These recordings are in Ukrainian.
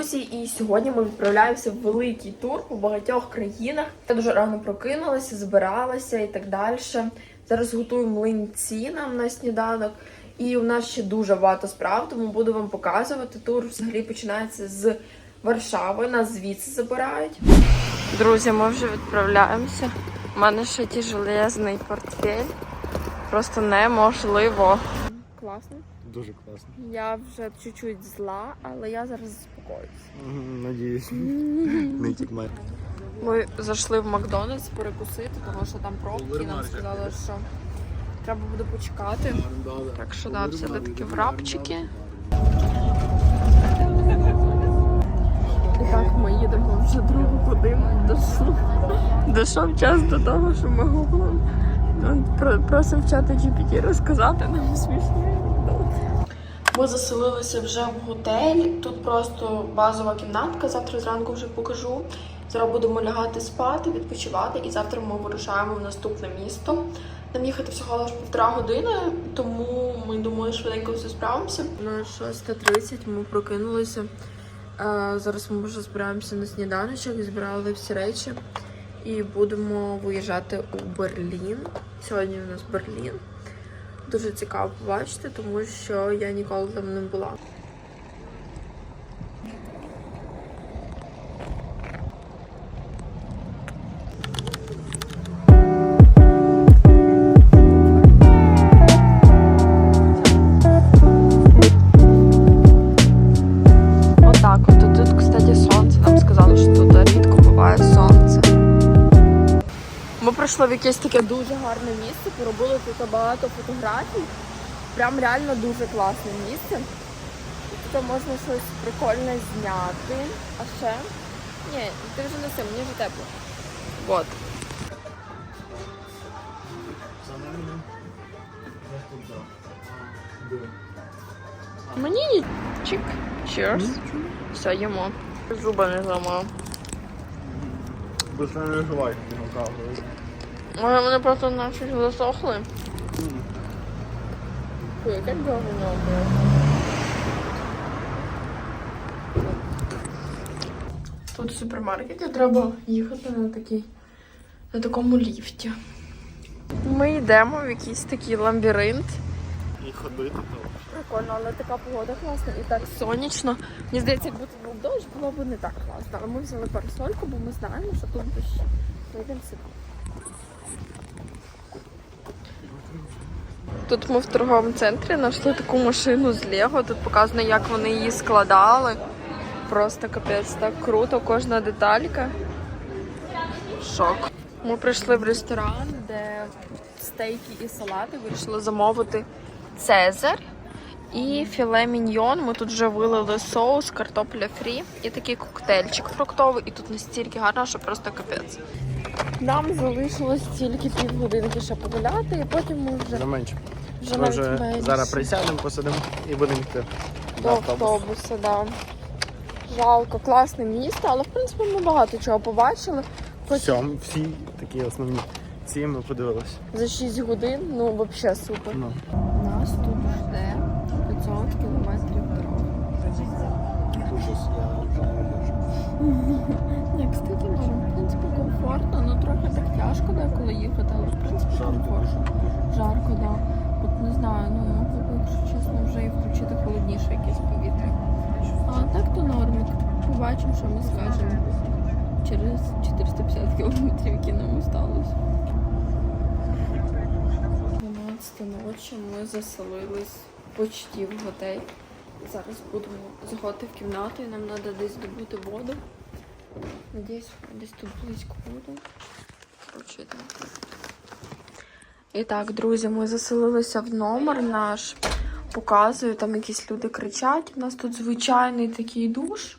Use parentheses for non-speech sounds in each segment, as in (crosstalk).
друзі, і сьогодні ми відправляємося в великий тур по багатьох країнах. Я дуже рано прокинулася, збиралася і так далі. Зараз готую млинці нам на сніданок. І у нас ще дуже багато справ, тому буду вам показувати. Тур взагалі починається з Варшави. Нас звідси забирають. Друзі, ми вже відправляємося. У мене ще тяжелезний портфель. Просто неможливо. Класно. Дуже класно. Я вже чуть-чуть зла, але я зараз заспокоюсь. Надіюсь. (laughs) Не тікмай. Ми зайшли в Макдональдс перекусити, тому що там пробки, нам сказали, що треба буде почекати. Так що да, взяли такі врапчики. І так ми їдемо вже другу годину. Дійшов, дійшов час до того, що ми гуглом. Просимо в чати GPT розказати нам смішні. Ми заселилися вже в готель. Тут просто базова кімнатка. Завтра зранку вже покажу. Зараз будемо лягати спати, відпочивати, і завтра ми вирушаємо в наступне місто. Нам їхати всього лише півтора години, тому ми думаю, швиденько все справимося. На 6.30 ми прокинулися. Е, Зараз ми вже збираємося на сніданочок, збирали всі речі і будемо виїжджати у Берлін. Сьогодні у нас Берлін. Дуже цікаво побачити, тому що я ніколи там не була. Ми в якесь таке дуже гарне місце, поробили тут багато фотографій. Прям реально дуже класне місце. Тут можна щось прикольне зняти. А ще? Ні, ти вже неси, мені вже тепло. Вот. Мені. Чик. Cheers. Все, їмо. Зуби не зламав. Быстро не жувай, не. Може вони просто наші засохли? Фу, яке говно. Тут в супермаркеті треба їхати на такий на такому ліфті. Ми йдемо в якийсь такий лабіринт. І ходити то. Прикольно, але така погода класна і так сонячно. Мені здається, якби тут був дощ, було б не так класно. Але ми взяли парасольку, бо ми знаємо, що тут дощ. Прийдемо сюди. Тут ми в торговому центрі знайшли таку машину з Лего. Тут показано, як вони її складали. Просто капець, так круто, кожна деталька. Шок. Ми прийшли в ресторан, де стейки і салати. Вирішили замовити Цезар і філе міньйон. Ми тут вже вилили соус, картопля фрі і такий коктейльчик фруктовий. І тут настільки гарно, що просто капець. Нам залишилось тільки півгодинки ще погуляти, і потім ми вже, Не менше. вже Ми навіть вже менше. зараз присядемо, посидимо і будемо йти. до автобус. автобуса. Да. Жалко, класне місто, але в принципі ми багато чого побачили. Хоч Все, всі такі основні ці ми подивилися. за 6 годин, ну взагалі супер. Ну. Нас тут жде 500 кілометрів дороги. Ужас, я вже не можу. Ні, кстати, норм. В принципі, комфортно, ну трохи так тяжко деколи їхати, але в принципі комфортно. Жарко, да. От не знаю, ну могли б, якщо чесно, вже і включити холодніше якесь повітря. А так то нормик. Побачимо, що ми скажемо через 450 кілометрів, які нам осталось. 12 ночі ми заселились почти в. Зараз будемо заходити в кімнату і нам треба десь добути воду. Надіюсь, десь тут близько. Коротше. І так, друзі, ми заселилися в номер наш. Показую, там якісь люди кричать. У нас тут звичайний такий душ.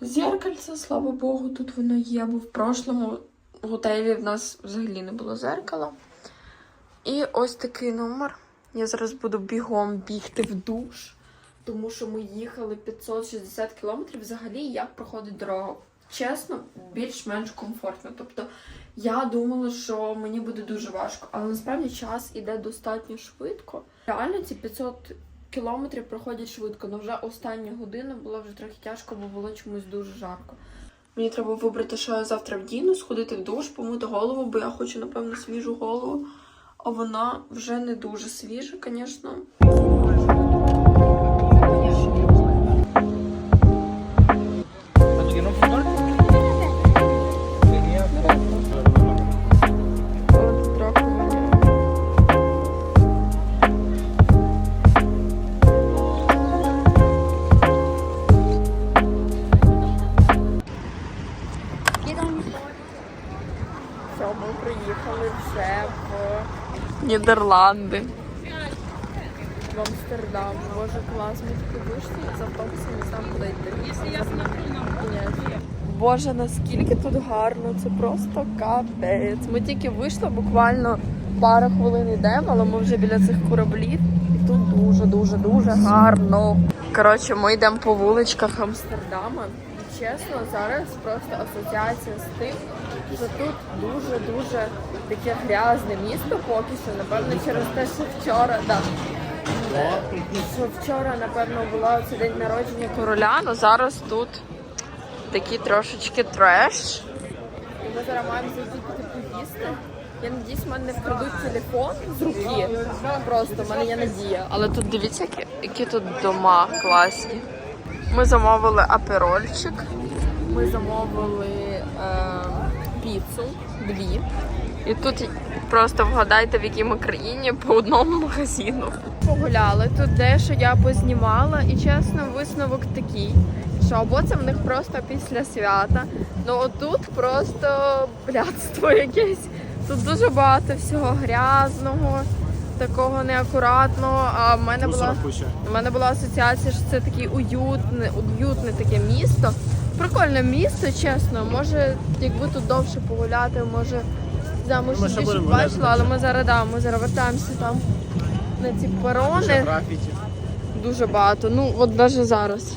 Зеркальце, слава Богу, тут воно є, бо в прошлому готелі в нас взагалі не було зеркала. І ось такий номер. Я зараз буду бігом бігти в душ, тому що ми їхали 560 кілометрів. Взагалі, як проходить дорога? Чесно, більш-менш комфортно. Тобто я думала, що мені буде дуже важко, але насправді час іде достатньо швидко. Реально, ці 500 Кілометри проходять швидко, але вже остання година було вже трохи тяжко, бо було чомусь дуже жарко. Мені треба вибрати, що я завтра вдіну, сходити в душ, помити голову, бо я хочу, напевно, свіжу голову. Вона вже не дуже свіжа, звісно. Нідерланди. В Амстердам. Боже, клас, ми тільки вийшли з автобусом, не знаю, куди йти. Боже, наскільки тут гарно, це просто капець. Ми тільки вийшли, буквально пару хвилин йдемо, але ми вже біля цих кораблів. І тут дуже-дуже дуже гарно. Коротше, ми йдемо по вуличках Амстердама. І чесно, зараз просто асоціація з тим, що тут дуже-дуже таке грязне місто поки що, напевно, через те, що вчора, да, що вчора, напевно, була це день народження короля, але зараз тут такий трошечки треш. І ми зараз маємо зайти піти поїсти. Я надіюсь, в мене не вкрадуть телефон з руки. Просто в мене є надія. Але тут дивіться, які, які тут дома класні. Ми замовили аперольчик. Ми замовили піцу, дві. І тут просто вгадайте, в якій ми країні по одному магазину. Погуляли тут дещо я познімала, і чесно, висновок такий, що або це в них просто після свята. Ну отут просто блядство якесь. Тут дуже багато всього грязного, такого неакуратного. А в мене була. У мене була асоціація, що це таке уютне, уютне таке місто. Прикольне місто, чесно. Може, якби тут довше погуляти, може, да, ми ще більше будемо гуляти. але ми зараз да, ми зараз вертаємося там на ці перони. графіті. Дуже багато. Ну, от навіть зараз.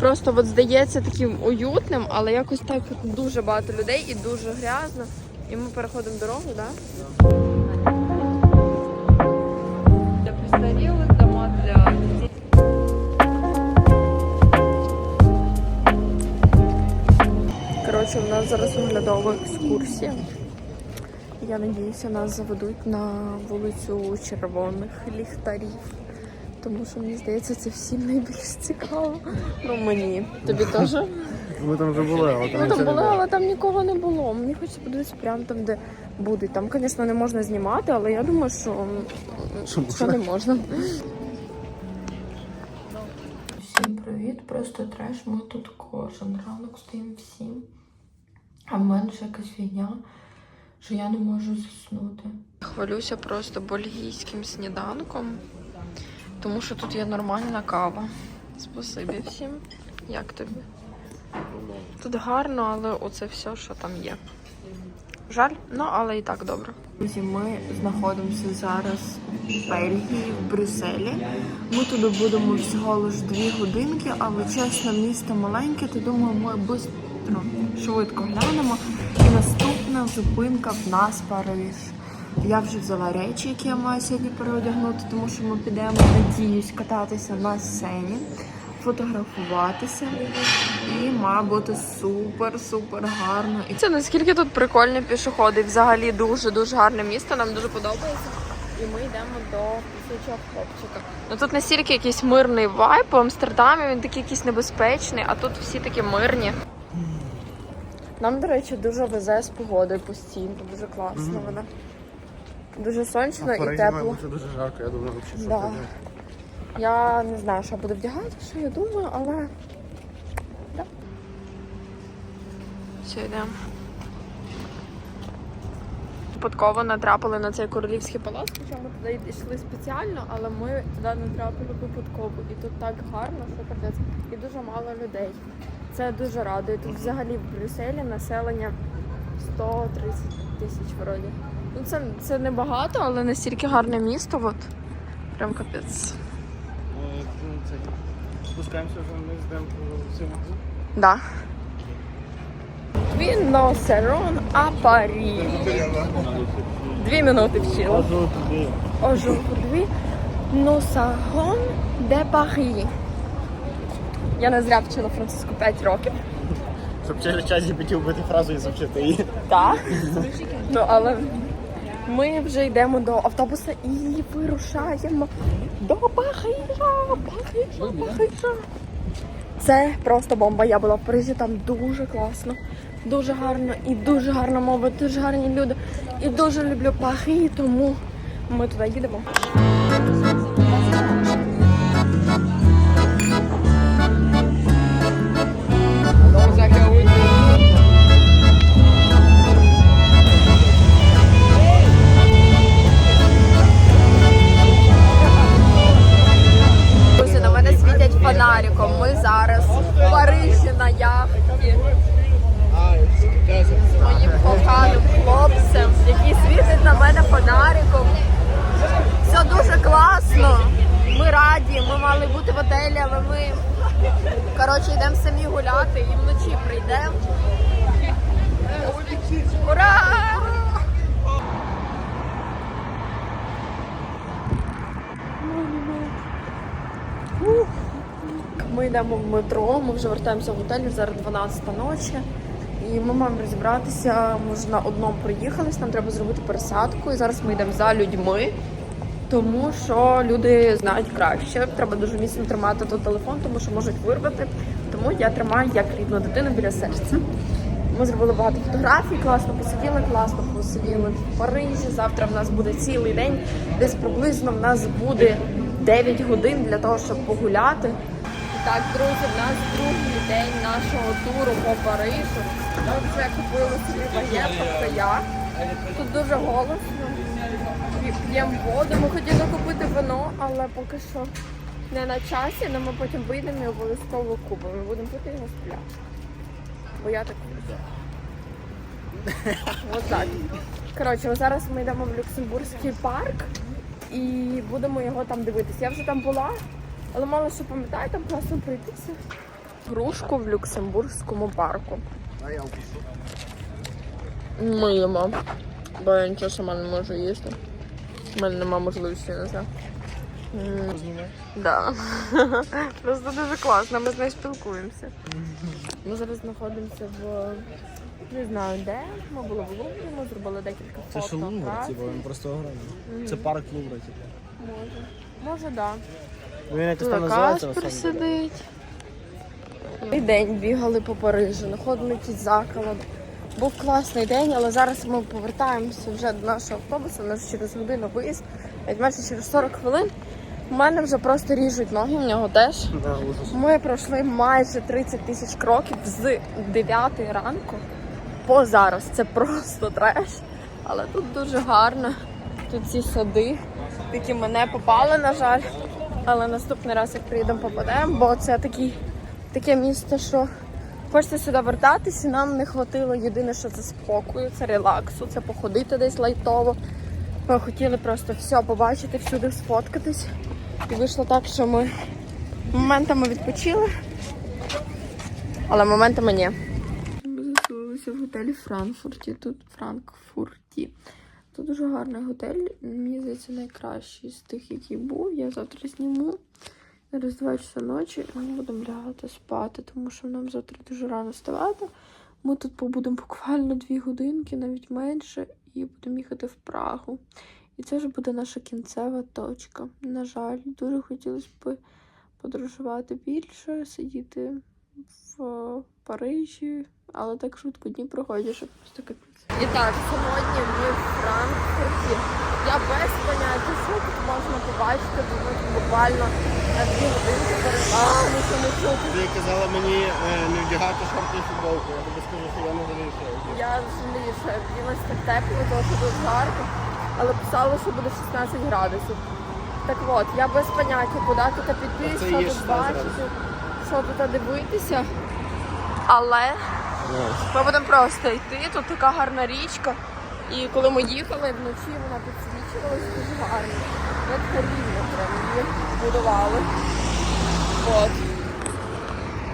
Просто от здається таким уютним, але якось так дуже багато людей і дуже грязно. І ми переходимо дорогу, так? Да? Коротше, у нас зараз оглядова екскурсія. Я надіюся, нас заведуть на вулицю червоних ліхтарів. Тому що мені здається, це всім найбільш цікаво. Ну мені. Тобі теж? (laughs) Ми там вже були, але там Ми там були, але там нікого не було. Мені хочеться подивитися прямо там, де буде. Там, звісно, не можна знімати, але я думаю, що, Що що не можна. Всім привіт, просто треш. Ми тут кожен ранок стоїмо всім. А в мене ще якась фігня, що я не можу заснути. Хвалюся просто бельгійським сніданком, тому що тут є нормальна кава. Спасибі всім. Як тобі? Тут гарно, але оце все, що там є. Жаль, ну але і так добре. Друзі, ми знаходимося зараз в Бельгії, в Брюсселі. Ми туди будемо всього лише дві годинки, але чесно, місто маленьке, то думаю, ми швидко, швидко глянемо. І наступна зупинка в нас Париж. Я вже взяла речі, які я маю сьогодні переодягнути, тому що ми підемо, надіюсь, кататися на сцені, фотографуватися. І має бути супер-супер гарно. І це наскільки тут прикольні пішоходи. Взагалі дуже-дуже гарне місто, нам дуже подобається. І ми йдемо до пісячого хлопчика. Ну тут настільки якийсь мирний вайб по Амстердамі, він такий якийсь небезпечний, а тут всі такі мирні. Нам, до речі, дуже везе з погодою постійно, дуже класно Мгм. вона. Дуже сонячно і тепло. бути дуже жарко, я думаю, взагалі, що Да. Я не знаю, що буду вдягати, що я думаю, але. Да. Все, йдемо. Випадково натрапили на цей королівський палац, хоча ми туди йшли спеціально, але ми туди натрапили випадково. І тут так гарно, що капець. І дуже мало людей. Це дуже радує. Тут взагалі в Брюсселі населення 130 тисяч вроді. Ну це, це не багато, але настільки гарне місто. От. Прям капець. Ми, ну, Спускаємося вже вниз, йдемо по цьому. Да. Він носерон а Парі. Дві минути вчила. Ожу дві. Savons de Paris. Я не зря вчила французьку 5 років. Щоб через час я хотів бити фразу і завчити її. Так. ну, але ми вже йдемо до автобуса і вирушаємо до Парижа. Парижа, Парижа. Це просто бомба. Я була в Парижі, там дуже класно, дуже гарно і дуже гарна мова, дуже гарні люди. І дуже люблю Париж, тому ми туди їдемо. Йдемо в метро, ми вже вертаємося в готель, зараз 12 ночі. І ми маємо розібратися, ми вже на одному проїхались, нам треба зробити пересадку. І зараз ми йдемо за людьми, тому що люди знають краще. Треба дуже міцно тримати тут телефон, тому що можуть вирвати. Тому я тримаю як рідну дитину біля серця. Ми зробили багато фотографій, класно посиділи, класно посиділи в Парижі. Завтра в нас буде цілий день. Десь приблизно в нас буде 9 годин для того, щоб погуляти. Так, друзі, в нас другий день нашого туру по Парижу. Ми вже купили собі багет, тобто я. Тут дуже голосно. П'ємо воду. Ми хотіли купити вино, але поки що не на часі, але ми потім вийдемо і обов'язково купимо. Ми будемо пити його з пляжу. Бо я так люблю. (laughs) Ось так. Коротше, зараз ми йдемо в Люксембурзький парк і будемо його там дивитися. Я вже там була, але мало що пам'ятаю, там класно пройтися. Грушку в Люксембурзькому парку. Ми їмо, бо я нічого сама не можу їсти. У мене немає можливості на це. Да. (laughs) Просто дуже класно, ми з нею спілкуємося. Ми зараз знаходимося в не знаю де. Ми були в Луврі, ми зробили декілька Це фото. ж Лувр, типу, він просто огромний. Це парк Лувра, типу. Може. Може, так. Він якось Тут там називається. Каспер сидить. Цей день бігали по Парижу, знаходили якийсь заколот. Був класний день, але зараз ми повертаємося вже до нашого автобуса. У нас через годину виїзд, навіть майже через 40 хвилин. У мене вже просто ріжуть ноги, в нього теж. Да, ужас. Ми пройшли майже 30 тисяч кроків з 9 ранку по зараз. Це просто треш. Але тут дуже гарно. Тут ці сади, які ми не попали, на жаль. Але наступний раз, як приїдемо, попадемо, бо це такий, таке місто, що хочеться сюди вертатися. Нам не хватило єдине, що це спокою, це релаксу, це походити десь лайтово. Ми хотіли просто все побачити, всюди сфоткатись. І вийшло так, що ми моментами відпочили, але моментами ні. Ми заселилися в готелі Франкфурті. Тут Франкфурті. Тут дуже гарний готель. Мені здається, найкращий з тих, який був. Я завтра зніму. Зараз 2 часа ночі і ми будемо лягати спати, тому що нам завтра дуже рано вставати. Ми тут побудемо буквально 2 годинки, навіть менше, і будемо їхати в Прагу. І це вже буде наша кінцева точка. На жаль, дуже хотілося б подорожувати більше, сидіти в Парижі, але так швидко дні проходять, що просто капець. І так, сьогодні ми в Франкфурті. Я без поняття, що тут можна побачити, бо ми тут буквально на дві годинки перестали, що не чути. Ти казала мені е, не вдягати шорти і футболку. Я тобі скажу, що я не жалію, я жалію, що я так тепло, тому що тут жарко, але писали, що буде 16 градусів. Так от, я без поняття, куди тут піти, що тут бачити, що тут дивитися. Але ми будемо просто йти, тут така гарна річка. І коли ми їхали вночі, вона підсвічувалася дуже гарно. Як рівно прям її будували. От.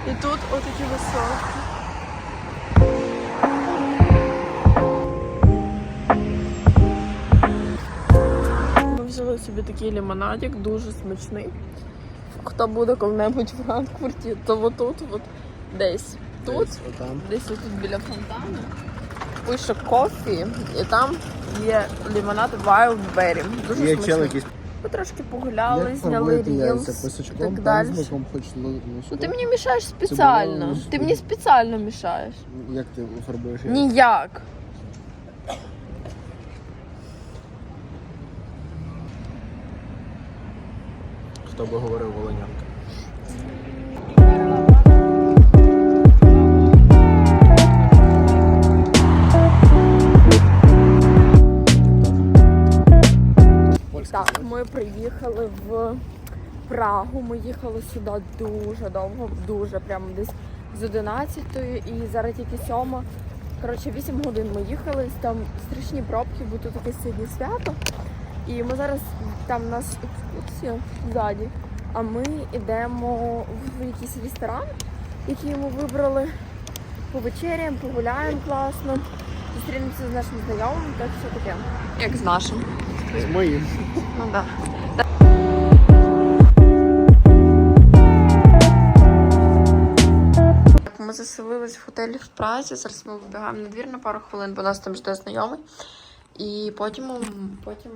І тут отакі високі. Ми взяли собі такий лимонадик, дуже смачний. Хто буде коли-небудь в Франкфурті, то отут, от десь тут, десь тут біля фонтану. Пише кофі, і там є лимонад Wild Berry. Дуже Є смачний. чел якийсь. Ми трошки погуляли, Як зняли фарбуєте яйця? рілс і так далі. пензликом, хоч ну, ти мені мішаєш спеціально. було- Ти мені спеціально мішаєш. Як ти фарбуєш яйця? Ніяк. Хто би говорив Волонянка? Ми приїхали в Прагу. Ми їхали сюди дуже довго, дуже прямо десь з 11 і зараз тільки 7. Коротше, 8 годин ми їхали, там страшні пробки, бо тут таке сьогодні свято. І ми зараз там у нас екскурсія ззаді. А ми йдемо в якийсь ресторан, який ми вибрали. Повечеряємо, погуляємо класно, зустрінемося з нашим знайомим, так все таке. Як з нашим. З моїм. Ну да. Так, ми заселились в готелі в Празі. Зараз ми вибігаємо на двір на пару хвилин, бо нас там жде знайомий. І потім, потім,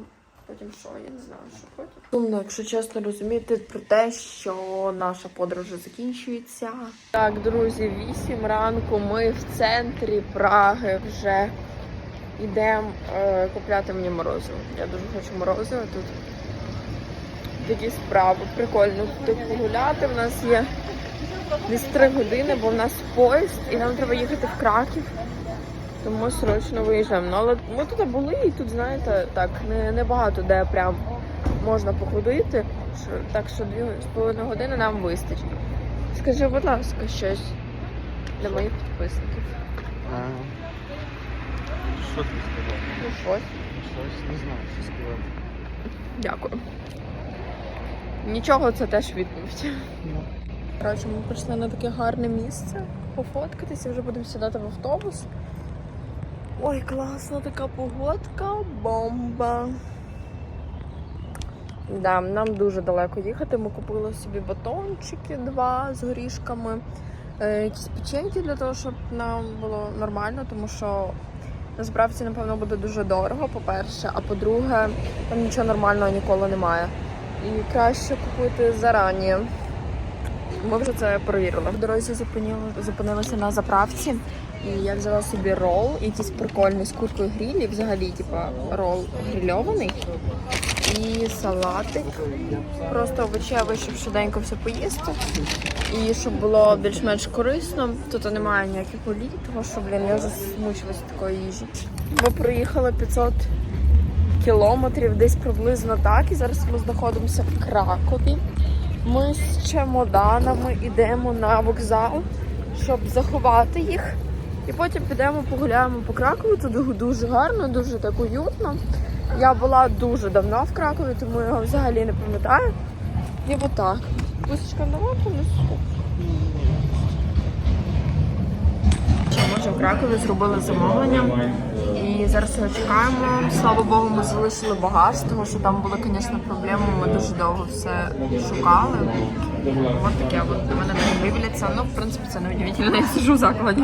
потім що, я не знаю, що потім. Сумно, якщо чесно розуміти про те, що наша подорож закінчується. Так, друзі, 8 ранку. Ми в центрі Праги вже йдемо е, купляти мені морозиво. Я дуже хочу морозиво тут. Такі справи. Прикольно тут погуляти. В нас є десь 3 години, бо в нас поїзд, і нам треба їхати в Краків. Тому срочно виїжджаємо. Ну, але ми тут були і тут, знаєте, так, не, не багато де прям можна походити. Що, так що дві з половиною години нам вистачить. Скажи, будь ласка, щось для моїх підписників. Що ти сказав? Ну щось. Щось не знаю, що сказати. Дякую. Нічого, це теж відповідь. Ну. Коротше, ми прийшли на таке гарне місце пофоткатися, вже будемо сідати в автобус. Ой, класна така погодка, бомба. Да, нам дуже далеко їхати. Ми купили собі батончики два з горішками, е, якісь печеньки для того, щоб нам було нормально, тому що насправді, напевно, буде дуже дорого, по-перше, а по-друге, там нічого нормального ніколи немає. І краще купити зарані. Ми вже це перевірили. В дорозі зупинили, зупинилися на заправці, і я взяла собі рол, якийсь прикольний з куркою грілі, взагалі, типа рол грильований. І салатик. Просто овочевий, щоб швиденько все поїсти. І щоб було більш-менш корисно. Тут немає ніяких олій, тому що, блін, я від такої їжі. Ми проїхали 500 кілометрів, десь приблизно так. І зараз ми знаходимося в Кракові. Ми з чемоданами йдемо на вокзал, щоб заховати їх. І потім підемо погуляємо по Кракову. Ду- дуже гарно, дуже так уютно. Я була дуже давно в Кракові, тому його взагалі не пам'ятаю. І отак. Пусочка давай понесу. Ми вже в Кракові зробили замовлення. І зараз його чекаємо. Слава Богу, ми залишили багаж, тому що там були, звісно, проблеми. Ми дуже довго все шукали. Ось таке от на мене так дивляться. Ну, в принципі, це не удивительно, я сижу в закладі.